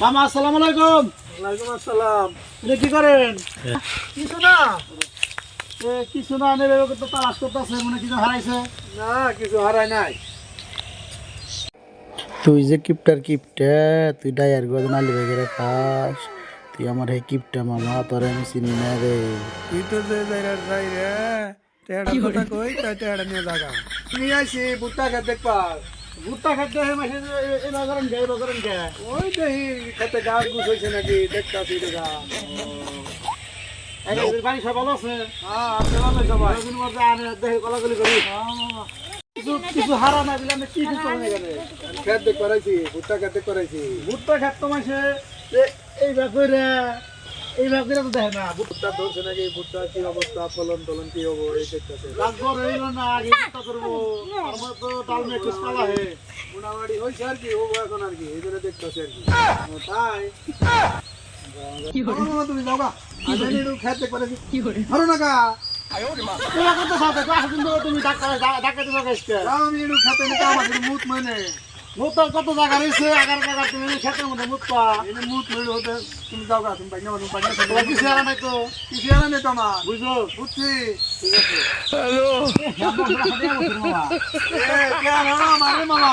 মামা আসসালামু আলাইকুম। ওয়ালাইকুম আসসালাম। এটা কি করেন? কিছু না। কিছু না নেবে তো তালাশ করতেছে মনে কিছু হারাইছে। না কিছু হারায় নাই। তুই যে কিপটার কিপটা তুই ডায়ার গজ নালি বেগেরে খাস তুই আমার হে কিপটা মামা তোরে আমি চিনি না রে। তুই তো যে যাই রে তেড়া কথা কই তাই তেড়া নিয়ে জাগা। নিয়ে আইছি বুট্টা খেতে দেখবা। ভুট্টা খাদ্য হে মাসে এ বাজারেন গে বাজারেন গে ওই দেখি খেতে গাছ গুছ হয়েছে নাকি দেখতাছি দেখা বাড়ি সব ভালো আছে? হ্যাঁ সবাই। দেখে কলাকলি করি। কিছু কিছু হারা না দিলে আমি কি কিছু হয়ে গেলে খেত দেখ করাইছি বুট্টা খেতে করাইছি ভুট্টা খাত তো মাসে এই ব্যাপারে এই ব্যাপারে তো দেখে না। বুট্টা ধরছে নাকি? বুট্টা কি অবস্থা? ফলন টলন কি হব এই দেখতেছে রাজগর হইল না আগে ভুট্টা করব আমার তো ডাল মে কুছ কালা হে। মোটামুটি হয়েছে আর কি হব এখন আর কি এই জন্য দেখতেছে আর কি। ও তাই? তুমি যাও গা। খেত করেছি না গা। কত সাথে? তো আসুন তো তুমি ডাক্তার ডাক্তার দিবা আমি খেতে নিতে মুত মানে। মুত কত জায়গা রয়েছে আগার জায়গা তুমি খেতের মধ্যে মুত পা এনে মুত মেরে হতে তুমি যাও গা তুমি বাইনা তুমি বাইনা তোরা কিছু হারা নাই তো কিছু আর নেই তোমার বুঝো বুঝছি মামা এ কেন মারে মামা